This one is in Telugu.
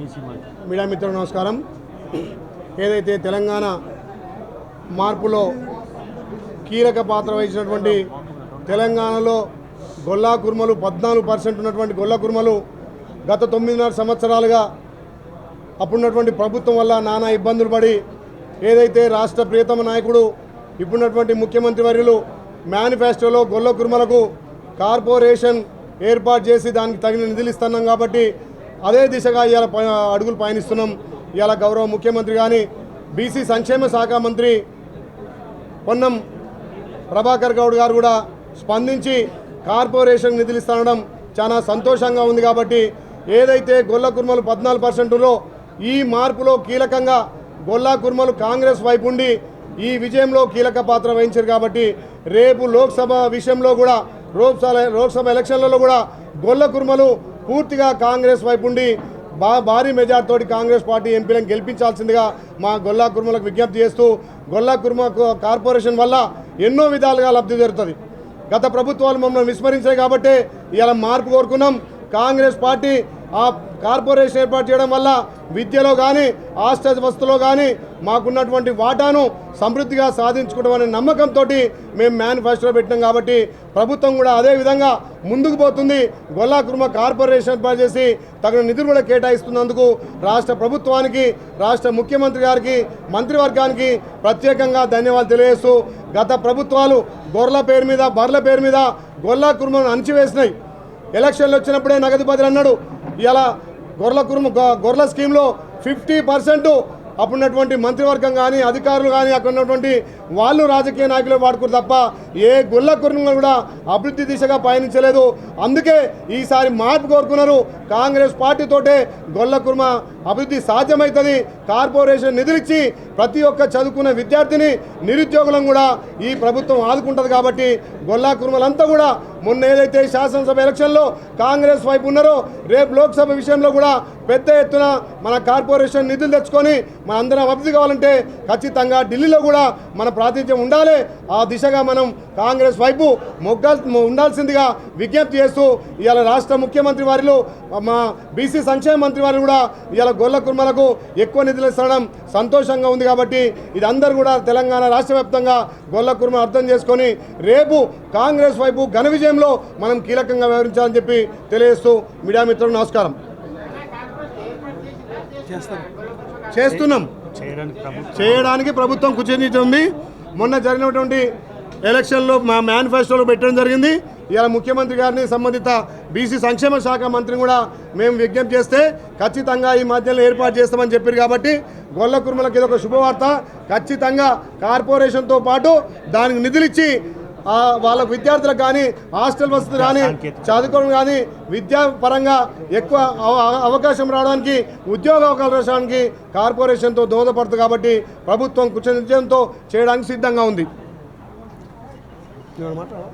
మీడియా మిత్రులు నమస్కారం. ఏదైతే తెలంగాణ మార్పులో కీలక పాత్ర వహించినటువంటి తెలంగాణలో గొల్లా కుర్మలు పద్నాలుగు పర్సెంట్ ఉన్నటువంటి గొల్లా కుర్మలు గత తొమ్మిదిన్నర సంవత్సరాలుగా అప్పుడున్నటువంటి ప్రభుత్వం వల్ల నానా ఇబ్బందులు పడి ఏదైతే రాష్ట్ర ప్రియతమ నాయకుడు ఇప్పుడున్నటువంటి ముఖ్యమంత్రి వర్యులు మేనిఫెస్టోలో గొల్ల కుర్మలకు కార్పొరేషన్ ఏర్పాటు చేసి దానికి తగిన నిధులు ఇస్తున్నాం కాబట్టి అదే దిశగా ఇవాళ ప- అడుగులు పయనిస్తున్నాం. ఇవాళ గౌరవ ముఖ్యమంత్రి కానీ బీసీ సంక్షేమ శాఖ మంత్రి పొన్నం ప్రభాకర్ గౌడ్ గారు కూడా స్పందించి కార్పొరేషన్ నిధులు ఇస్తుండడం చాలా సంతోషంగా ఉంది కాబట్టి ఏదైతే గొల్ల కుర్మలు పద్నాలుగు పర్సెంట్లో ఈ మార్పులో కీలకంగా గొల్లా కుర్మలు కాంగ్రెస్ వైపు ఉండి ఈ విజయంలో కీలక పాత్ర వహించారు కాబట్టి రేపు లోక్సభ విషయంలో కూడా లోక్సభ లోక్సభ ఎలక్షన్లలో కూడా గొల్ల కుర్మలు పూర్తిగా కాంగ్రెస్ వైపు ఉండి బా భారీ మెజార్టీతోటి కాంగ్రెస్ పార్టీ ఎంపీలను గెలిపించాల్సిందిగా మా గొల్లా కుర్మలకు విజ్ఞప్తి చేస్తూ గొల్లా కుర్మ కార్పొరేషన్ వల్ల ఎన్నో విధాలుగా లబ్ధి జరుగుతుంది గత ప్రభుత్వాలు మమ్మల్ని విస్మరించాయి కాబట్టి ఇలా మార్పు కోరుకున్నాం. కాంగ్రెస్ పార్టీ ఆ కార్పొరేషన్ ఏర్పాటు చేయడం వల్ల విద్యలో కానీ హాస్టల్ వస్తులో కానీ మాకున్నటువంటి వాటాను సమృద్ధిగా సాధించుకోవడం అనే నమ్మకంతో మేము మేనిఫెస్టో పెట్టినాం కాబట్టి ప్రభుత్వం కూడా అదే విధంగా ముందుకు పోతుంది. గొల్లా కుర్మ కార్పొరేషన్ ఏర్పాటు చేసి తగిన నిధులు కూడా కేటాయిస్తున్నందుకు రాష్ట్ర ప్రభుత్వానికి రాష్ట్ర ముఖ్యమంత్రి గారికి మంత్రివర్గానికి ప్రత్యేకంగా ధన్యవాదాలు తెలియజేస్తూ గత ప్రభుత్వాలు గొర్రెల పేరు మీద బర్ల పేరు మీద గొల్లా కుర్మను అణచివేసినాయి. ఎలక్షన్లు వచ్చినప్పుడే నగదు బదులు అన్నాడు. ఇలా గొర్రెల కుర్మ గొ- గొర్రెల స్కీమ్లో ఫిఫ్టీ పర్సెంట్ అప్పుడున్నటువంటి మంత్రివర్గం కానీ అధికారులు కానీ అక్కడ ఉన్నటువంటి వాళ్ళు రాజకీయ నాయకులు వాడుకురు తప్ప ఏ గుళ్ళ కుర్మ కూడా అభివృద్ధి దిశగా పయనించలేదు. అందుకే ఈసారి మార్పు కోరుకున్నారు కాంగ్రెస్ పార్టీతోటే గొల్లకుర్మ అభివృద్ధి సాధ్యమవుతుంది కార్పొరేషన్ నిధులిచ్చి ప్రతి ఒక్క చదువుకున్న విద్యార్థిని నిరుద్యోగులను కూడా ఈ ప్రభుత్వం ఆదుకుంటుంది కాబట్టి గొల్లా కుర్మలంతా కూడా మొన్న ఏదైతే శాసనసభ ఎలక్షన్లో కాంగ్రెస్ వైపు ఉన్నారో రేపు లోక్సభ విషయంలో కూడా పెద్ద ఎత్తున మన కార్పొరేషన్ నిధులు తెచ్చుకొని మన అందరం అభివృద్ధి కావాలంటే ఖచ్చితంగా ఢిల్లీలో కూడా మన ప్రాతినిధ్యం ఉండాలి. ఆ దిశగా మనం కాంగ్రెస్ వైపు మొగ్గాల్ ఉండాల్సిందిగా విజ్ఞప్తి చేస్తూ ఇవాళ రాష్ట్ర ముఖ్యమంత్రి వారిలో మా బీసీ సంక్షేమ మంత్రి వారు కూడా ఇవాళ గొల్ల కుర్మలకు ఎక్కువ నిధులు ఇస్తడం సంతోషంగా ఉంది కాబట్టి ఇది అందరూ కూడా తెలంగాణ రాష్ట్ర వ్యాప్తంగా గొల్ల కుర్మ అర్థం చేసుకొని రేపు కాంగ్రెస్ వైపు ఘన విజయంలో మనం కీలకంగా వ్యవహరించాలని చెప్పి తెలియజేస్తూ మీడియా మిత్రులు నమస్కారం. చేస్తున్నాం. చేయడానికి ప్రభుత్వం కృషి ఉంది మొన్న జరిగినటువంటి ఎలక్షన్లో మా మేనిఫెస్టోలో పెట్టడం జరిగింది. ఇలా ముఖ్యమంత్రి గారిని సంబంధిత బీసీ సంక్షేమ శాఖ మంత్రిని కూడా మేము విజ్ఞప్తి చేస్తే ఖచ్చితంగా ఈ మధ్యలో ఏర్పాటు చేస్తామని చెప్పారు కాబట్టి గొల్ల కుర్మలకు ఇది ఒక శుభవార్త. ఖచ్చితంగా కార్పొరేషన్తో పాటు దానికి నిధులిచ్చి వాళ్ళ విద్యార్థులకు కానీ హాస్టల్ వసతి కానీ చదువుకోవడం కానీ విద్యా పరంగా ఎక్కువ అవ- అవకాశం రావడానికి ఉద్యోగ అవకాశానికి కార్పొరేషన్తో దోహదపడుతుంది కాబట్టి ప్రభుత్వం కృతజ్ఞతతో చేయడానికి సిద్ధంగా ఉంది. Your matter?